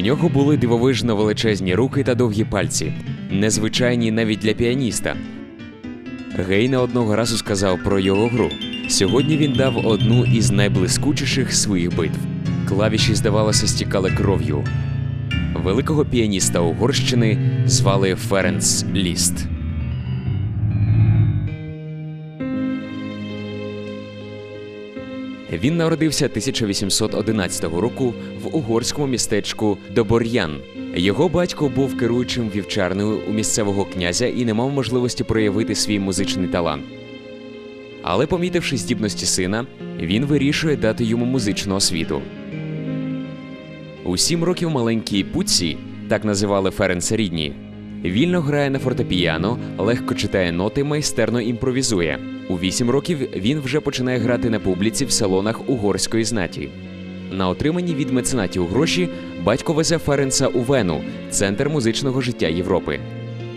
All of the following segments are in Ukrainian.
У нього були дивовижно величезні руки та довгі пальці, незвичайні навіть для піаніста. Гейна одного разу сказав про його гру. Сьогодні він дав одну із найблискучіших своїх битв. Клавіші, здавалося, стікали кров'ю. Великого піаніста Угорщини звали Ференс Ліст. Він народився 1811 року в угорському містечку Добор'ян. Його батько був керуючим вівчарною у місцевого князя і не мав можливості проявити свій музичний талант. Але, помітивши здібності сина, він вирішує дати йому музичну освіту. У сім років маленькій Пуці, так називали Ференса рідні, вільно грає на фортепіано, легко читає ноти, майстерно імпровізує. У вісім років він вже починає грати на публіці в салонах угорської знаті. На отримані від меценатів гроші батько везе Ференса у Вену, центр музичного життя Європи.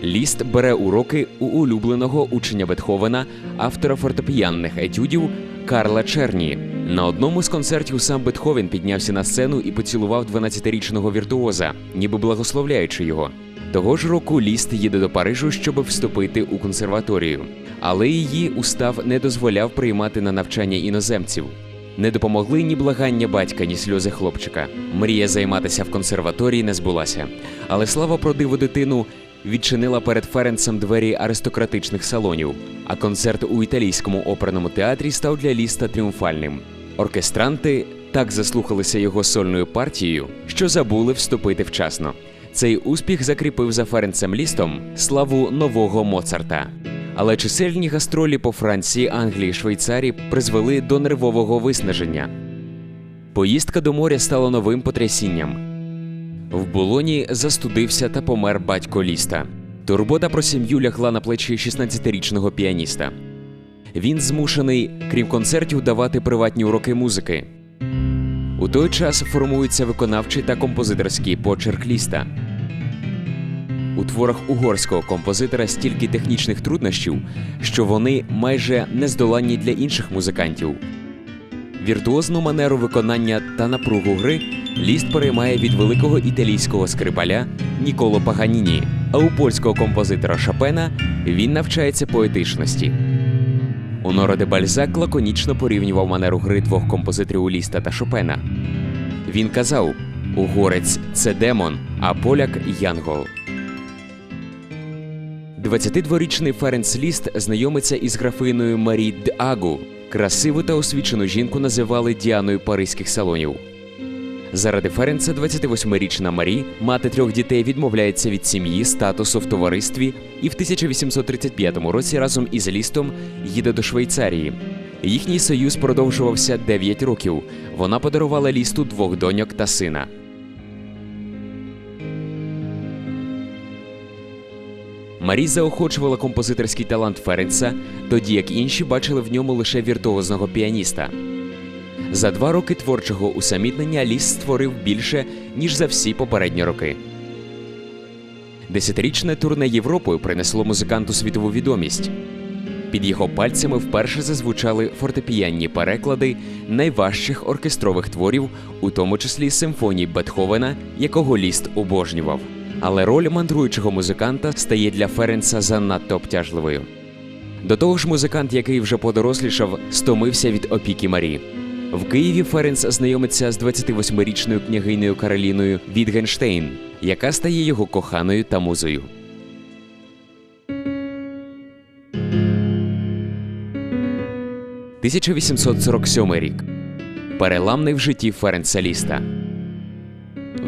Ліст бере уроки у улюбленого учення Бетховена, автора фортепіанних етюдів Карла Черні. На одному з концертів сам Бетховен піднявся на сцену і поцілував 12-річного віртуоза, ніби благословляючи його. Того ж року Ліст їде до Парижу, щоб вступити у консерваторію, але її устав не дозволяв приймати на навчання іноземців. Не допомогли ні благання батька, ні сльози хлопчика. Мрія займатися в консерваторії не збулася. Але слава про диву дитину відчинила перед Ференцем двері аристократичних салонів, а концерт у італійському оперному театрі став для ліста тріумфальним. Оркестранти так заслухалися його сольною партією, що забули вступити вчасно. Цей успіх закріпив за Ференцем Лістом славу нового Моцарта. Але чисельні гастролі по Франції, Англії, Швейцарії призвели до нервового виснаження. Поїздка до моря стала новим потрясінням. В Болоні застудився та помер батько Ліста. Турбота про сім'ю лягла на плечі 16-річного піаніста. Він змушений, крім концертів, давати приватні уроки музики. У той час формується виконавчий та композиторський почерк ліста. У творах угорського композитора стільки технічних труднощів, що вони майже нездоланні для інших музикантів. Віртуозну манеру виконання та напругу гри ліст переймає від великого італійського скрипаля Ніколо Паганіні, а у польського композитора Шопена він навчається поетичності. Оноро де Бальзак лаконічно порівнював манеру гри двох композиторів Ліста та Шопена. Він казав: угорець це демон, а поляк янгол. 22-річний Ференц Ліст знайомиться із графиною Марі Д'Агу. Красиву та освічену жінку називали Діаною паризьких салонів. Заради Ференца 28-річна Марі, мати трьох дітей, відмовляється від сім'ї, статусу в товаристві і в 1835 році разом із Лістом їде до Швейцарії. Їхній союз продовжувався 9 років. Вона подарувала лісту двох доньок та сина. Марі заохочувала композиторський талант Ференца, тоді як інші бачили в ньому лише віртуозного піаніста. За два роки творчого усамітнення Ліс створив більше, ніж за всі попередні роки. Десятирічне турне Європою принесло музиканту світову відомість. Під його пальцями вперше зазвучали фортепіанні переклади найважчих оркестрових творів, у тому числі симфоній Бетховена, якого ліст обожнював. Але роль мандруючого музиканта стає для Ференца занадто обтяжливою. До того ж, музикант, який вже подорослішав, стомився від опіки Марі. В Києві Ференц знайомиться з 28-річною княгинею Кароліною Вітгенштейн, яка стає його коханою та музою. «1847 рік. Переламний в житті Ференца Ліста.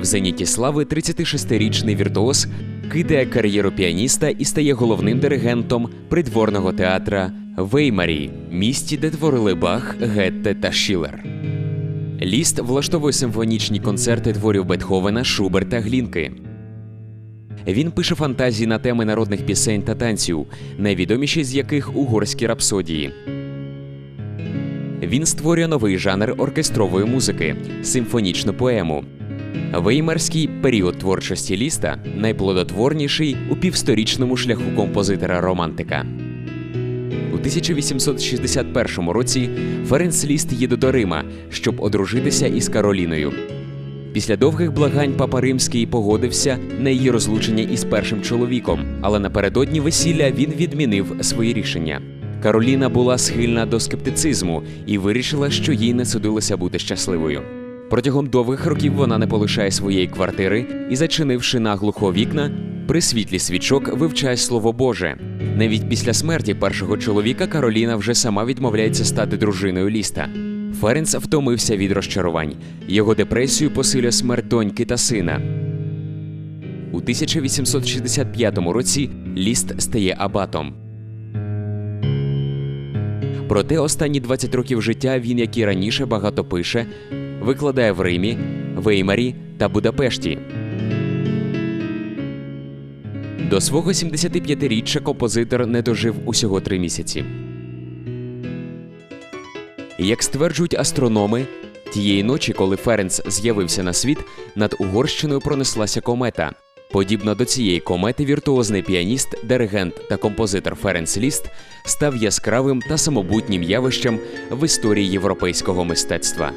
В зеніті слави 36-річний віртуоз кидає кар'єру піаніста і стає головним диригентом придворного театра Веймарі, місті, де творили Бах, Гетте та Шілер. Ліст влаштовує симфонічні концерти творів Бетховена, Шуберта, Глінки. Він пише фантазії на теми народних пісень та танців, найвідоміші з яких угорські рапсодії. Він створює новий жанр оркестрової музики симфонічну поему. Веймарський період творчості ліста найплодотворніший у півсторічному шляху композитора романтика. У 1861 році Ференц Ліст їде до Рима, щоб одружитися із Кароліною. Після довгих благань папа римський погодився на її розлучення із першим чоловіком, але напередодні весілля він відмінив своє рішення. Кароліна була схильна до скептицизму і вирішила, що їй не судилося бути щасливою. Протягом довгих років вона не полишає своєї квартири і, зачинивши наглухо вікна, при світлі свічок вивчає слово Боже. Навіть після смерті першого чоловіка Кароліна вже сама відмовляється стати дружиною ліста. Ференц втомився від розчарувань. Його депресію посилює смерть доньки та сина. У 1865 році ліст стає абатом. Проте останні 20 років життя він, як і раніше, багато пише, викладає в Римі, Веймарі та Будапешті. До свого 75-річчя композитор не дожив усього три місяці. Як стверджують астрономи, тієї ночі, коли Ференц з'явився на світ, над Угорщиною пронеслася комета. Подібно до цієї комети, віртуозний піаніст, диригент та композитор Ференц Ліст став яскравим та самобутнім явищем в історії європейського мистецтва.